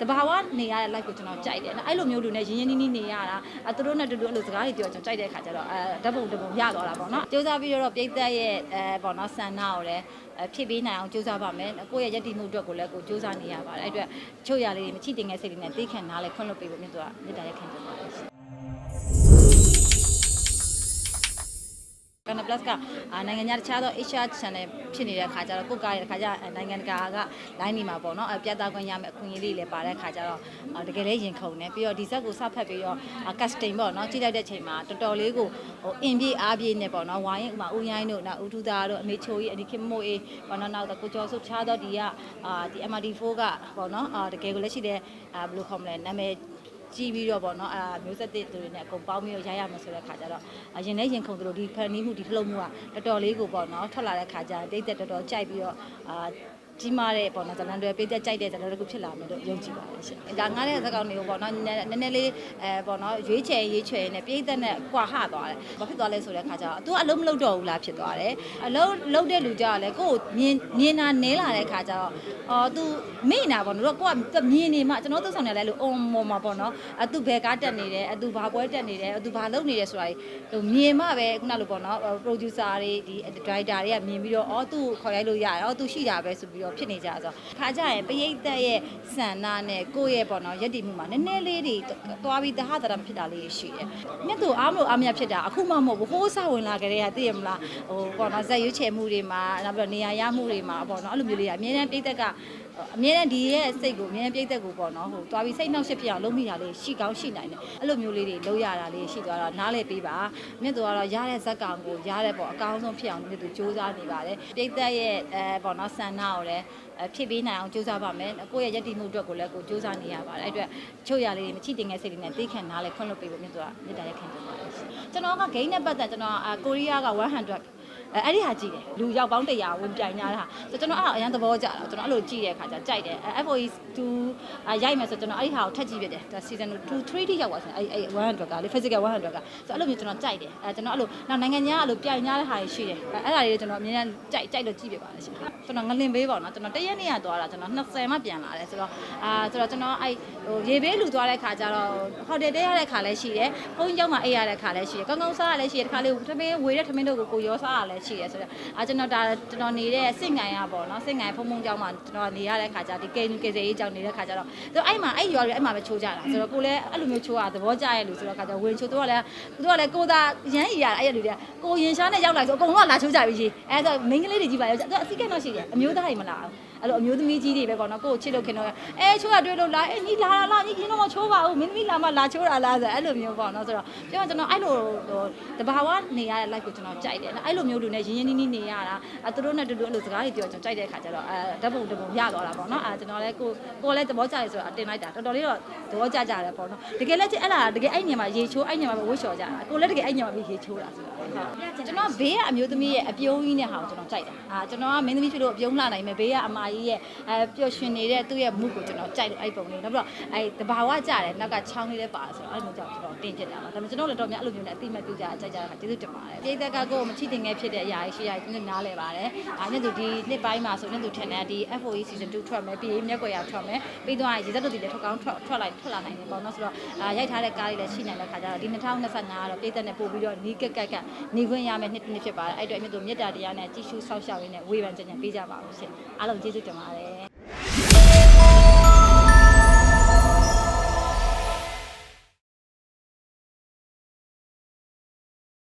တဘာဝနေရတဲ့ live ကိုကျွန်တော်ကြိုက်တယ်နော်အဲ့လိုမျိုးလူနဲ့ရင်းရင်းနှီးနှီးနေရတာအဲသူတို့နဲ့တူတူအဲ့လိုစကားတွေပြောကျွန်တော်ကြိုက်တဲ့ခါကျတော့အဲဓာတ်ပုံတစ်ပုံရသွားတာပေါ့နော်စူးစမ်းပြီးတော့ပြိသက်ရဲ့အဲပေါ့နော်ဆန္ဒကိုလည်းအဲဖြစ်ပေးနိုင်အောင်စူးစမ်းပါမယ်ကိုယ့်ရဲ့ယက်တီမှုအတွက်ကိုလည်းကိုစူးစမ်းနေရပါတယ်အဲ့အတွက်ချို့ရလေးတွေမချိတင်ငယ်စိတ်တွေနဲ့သိခံနားလဲခွင့်လွှတ်ပေးဖို့မြတ်သူကမေတ္တာရက်ခံကြပါတယ် ရှင် Canal Plus ကအာနိုင်ငံခြားတခြားသော Asia Channel ဖြစ်နေတဲ့ခါကျတော့ကိုယ့်ကားရဲ့ခါကျတော့နိုင်ငံတကာက line နေမှာပေါ့နော်အပြတ်သားခွင့်ရမယ်အခွင့်အရေးလေးလည်းပါတဲ့ခါကျတော့အာတကယ်လည်းရင်ခုန်တယ်ပြီးတော့ဒီဇက်ကိုစဖတ်ပြီးတော့အာ casting ပေါ့နော်ကြည့်လိုက်တဲ့ချိန်မှာတော်တော်လေးကိုဟိုအင်ပြေးအားပြေးနေပေါ့နော်ဝိုင်းဥမာဦးရိုင်းတို့နောက်ဦးထူးသားတို့အမေချိုကြီးအဒီခင်မိုးအေးပေါ့နော်နောက်တော့ကိုကျော်စုတခြားသောဒီကအာဒီ MRD4 ကပေါ့နော်အာတကယ်ကိုလက်ရှိတဲ့အာဘယ်လိုခေါ်မလဲနာမည် ကြည့်ပြီးတော့ပေါ့နော်အာမျိုးဆက်တဲ့သူတွေနဲ့အကုန်ပေါင်းပြီးတော့ရရမယ်ဆိုတဲ့ခါကျတော့အရင်နဲ့ရင်ခုန်သူတို့ဒီဖန်နီးမှုဒီဖလုံးမှုကတော်တော်လေးကိုပေါ့နော်ထွက်လာတဲ့ခါကျတိတ်တက်တော်တော်ကြိုက်ပြီးတော့အာ ကြီးမားတဲ့ပေါ့နော်ဇလန်တွေပေးသက်ကြိုက်တဲ့ဇလန်တွေဖြစ်လာမယ်လို့ယုံကြည်ပါတယ်ရှင်။ဒါငားတဲ့ဇာတ်ကောင်တွေကိုပေါ့နော်နည်းနည်းလေးအဲပေါ့နော်ရွေးချယ်ရွေးချယ်နဲ့ပြိသက်နဲ့ကွာဟသွားတယ်။ဘာဖြစ်သွားလဲဆိုတဲ့ခါကျတော့ तू အလုံးမလုပ်တော့ဘူးလားဖြစ်သွားတယ်။အလုံးလုံးတဲ့လူကြတော့လေကိုယ်မြင်မြင်တာနဲလာတဲ့ခါကျတော့အော် तू မိနေတာပေါ့နော်ကိုကမြင်နေမှကျွန်တော်တို့ဆောင်နေလဲလို့အုံမော်မှာပေါ့နော်။အ तू ဘယ်ကားတက်နေတယ်အ तू ဘာပွဲတက်နေတယ်အ तू ဘာလုပ်နေတယ်ဆိုတာဟိုမြင်မှပဲခုနလိုပေါ့နော် producer တွေဒီ director တွေကမြင်ပြီးတော့အော် तू ခေါ်ရိုက်လို့ရတယ်အော် तू ရှိတာပဲဆိုပြီးတော့ ော့ဖြစ်နေကြဆိုတော့ခါကြရင်ပရိသတ်ရဲ့ဆန္ဒနဲ့ကိုယ့်ရဲ့ပေါ့နော်ယက်တီမှုမှာနည်းနည်းလေးတွေသွားပြီးတဟတရမဖြစ်တာလေးရှိတယ်မြတ်သူအားမလို့အားမရဖြစ်တာအခုမှမဟုတ်ဘူးဟိုးစဝင်လာကြတဲ့ကသိရမလားဟိုပေါ့နော်ဇက်ရွေးချယ်မှုတွေမှာနောက်ပြီးတော့နေရာရမှုတွေမှာပေါ့နော်အဲ့လိုမျိုးလေးကအမြဲတမ်းပိတ်သက်ကအမြဲတမ်းဒီရဲ့စိတ်ကိုအမြဲတမ်းပြိသက်ကိုပေါ့နော်ဟိုသွားပြီးစိတ်နှောက်ရှက်ဖြစ်အောင်လုပ်မိတာလေးရှိကောင်းရှိနိုင်တယ်အဲ့လိုမျိုးလေးတွေလုပ်ရတာလေးရှိသွားတော့နားလည်ပေးပါမြင့်သူကတော့ရတဲ့ဇက်ကောင်ကိုရတဲ့ပေါ့အကောင်းဆုံးဖြစ်အောင်မြင့်သူစူးစမ်းနေပါတယ်ပြိသက်ရဲ့အဲပေါ့နော်ဆန္ဒကိုလည်းအဖြစ်ပေးနိုင်အောင်စူးစမ်းပါမယ်ကိုယ့်ရဲ့ယက်တီမှုအတွက်ကိုလည်းကိုစူးစမ်းနေရပါတယ်အဲ့အတွက်ချို့ရလေးတွေမချိတင်ငယ်စိတ်တွေနဲ့သိခံနားလဲခွင့်လွှတ်ပေးဖို့မြင့်သူကမေတ္တာရက်ခံကြပါတယ်ရှင်ကျွန်တော်ကဂိမ်းနဲ့ပတ်သက်ကျွန်တော်အာကိုရီးယားက100 အဲအဲ့ဒီဟာကြည့်တယ်လူရောက်ပေါင်း100ဝင်ပြိုင်ကြတာဆိုကျွန်တော်အဲ့ဒါအရင်သဘောကျတာကျွန်တော်အဲ့လိုကြည့်တဲ့အခါကျကြိုက်တယ်အဲ FOE 2ရိုက်မယ်ဆိုကျွန်တော်အဲ့ဒီဟာကိုထက်ကြည့်ပြတယ်ဒါ season 2 3ထိရောက်ပါဆိုအဲ့အဲ့100ကလေ physical 100ကဆိုအဲ့လိုမျိုးကျွန်တော်ကြိုက်တယ်အဲကျွန်တော်အဲ့လိုနောက်နိုင်ငံခြားအဲ့လိုပြိုင်ကြတဲ့ဟာတွေရှိတယ်အဲအဲ့ဒါတွေကျွန်တော်အမြဲတမ်းကြိုက်ကြိုက်လို့ကြည့်ပြပါတယ်ရှင်ကျွန်တော်ငလင်ဘေးပေါ့နော်ကျွန်တော်တရက်နေ့ကသွားတာကျွန်တော်20မှပြန်လာတယ်ဆိုတော့အာဆိုတော့ကျွန်တော်အဲ့ဟိုရေဘေးလူသွားတဲ့ခါကျတော့ဟိုတယ်တဲရတဲ့ခါလည်းရှိတယ်ဘုန်းကြီးကျောင်းမှာအိပ်ရတဲ့ခါလည်းရှိတယ်ကောင်းကောင်းစားရလည်းရှိတယ်တခါလေးထမင်းဝေတဲ့ထမင်းတို့ကိုကိုရောစားရလည်းရှိတယ်ဆိုတော့အာကျွန်တော်ဒါကျွန်တော်နေတဲ့စင့်ငိုင်ရပေါ့နော်စင့်ငိုင်ဖုံဖုံကျောင်းမှာကျွန်တော်နေရတဲ့ခါကျဒီကေကေစေးကျောင်းနေတဲ့ခါကျတော့သူအဲ့မှာအဲ့ရွာတွေအဲ့မှာပဲချိုးကြတာဆိုတော့ကိုလည်းအဲ့လိုမျိုးချိုးရသဘောကျရဲ့လူဆိုတော့ခါကျဝင်ချိုးသူကလည်းသူကလည်းကိုသာရမ်းရရအဲ့ရလူတွေကကိုရင်ရှားနဲ့ရောက်လာဆိုအကုန်လုံးကလာချိုးကြပြီကြီးအဲ့ဆိုမိန်းကလေးတွေကြီးပါရောသူအစိကတော့ရှိတယ်အမျိုးသားတွေမလာဘူးအဲ့လိုအမျိုးသမီးကြီးတွေပဲပေါ့နော်ကိုကိုချစ်လို့ခင်တော့အဲချိုးရတွေ့လို့လာအဲညီလာလာလာညီကြီးတော့မချိုးပါဘူးမင်းသမီးလာမှလာချိုးတာလားဆိုအဲ့လိုမျိုးပေါ့နော်ဆိုတော့ပြောကျွန်တော်အဲ့လိုဟိုတဘာဝနေရတဲ့ live ကိုကျွန်တော်ကြိုက်တယ်အဲ့လိုမျိုးလူနဲ့ရင်းရင်းနှီးနှီးနေရတာအဲသူတို့နဲ့တူတူအဲ့လိုစကားတွေပြောကျွန်တော်ကြိုက်တဲ့ခါကျတော့အဲဓာတ်ပုံတစ်ပုံရသွားတာပေါ့နော်အဲကျွန်တော်လည်းကိုကိုလည်းသဘောကျတယ်ဆိုတော့တင်လိုက်တာတော်တော်လေးတော့သဘောကျကြတယ်ပေါ့နော်တကယ်လည်းအဲ့လားတကယ်အဲ့ညမှာရေချိုးအဲ့ညမှာဝှေ့လျှော်ကြတာကိုလည်းတကယ်အဲ့ညမှာရေချိုးတာဆိုတော့ဟုတ်ကျွန်တော်ဘေးကအမျိုးသမီးရဲ့အပြုံးကြီးနဲ့ဟာကိုကျွန်တော်ကြိုက်တာအာကျွန်တော်ကမင်းသမီးဖြစ်လို့အပြုံးလာနိုင်မယ်ဘေးကအမကြီးရဲ့အဲပျော်ရွှင်နေတဲ့သူ့ရဲ့မှုကိုကျွန်တော်ကြိုက်တယ်အဲ့ပုံလေးနောက်ပြီးတော့အဲတဘာဝကြတယ်နောက်ကချောင်းလေးလည်းပါတယ်ဆိုတော့အဲ့လိုကြောင့်ကျွန်တော်တင်ကျင်တာပါဒါပေမဲ့ကျွန်တော်လည်းတော့များအဲ့လိုမျိုးနဲ့အတိမတ်ပြုကြကြိုက်ကြတာကျေးဇူးတင်ပါတယ်ပြည်သက်ကကိုမချစ်တင်ငယ်ဖြစ်တဲ့အရာရှိရကျွန်တော်နားလဲပါတယ်အာနဲ့သူဒီနှစ်ပိုင်းမှာဆိုရင်သူထန်တဲ့ဒီ FOE season 2ထွက်မယ်ပြီးရင်မျက်ကွယ်ရထွက်မယ်ပြီးတော့ရေစက်တို့ဒီလည်းထွက်ကောင်းထွက်ထွက်လိုက်ထွက်လာနိုင်တယ်ပေါ့နော်ဆိုတော့အာရိုက်ထားတဲ့ကားလေးလည်းရှိနိုင်တဲ့ခါကျတော့ဒီ2025ကတော့ပြည်သက်နဲ့ပို့ပြီးတော့နီးကက်ကက်ကနေခွင့်ရမယ်နှစ်တစ်နှစ်ဖြစ်ပါတယ်အဲ့တော့အမြင့်တို့မေတ္တာတရားနဲ့ကြည်ရှုဆောက်ရှောက်ရင်းနဲ့ဝေဖန်ကြံကြံပေးကြပါဦးရှင်အားလုံးကျေးဇူးတင်ပါတယ်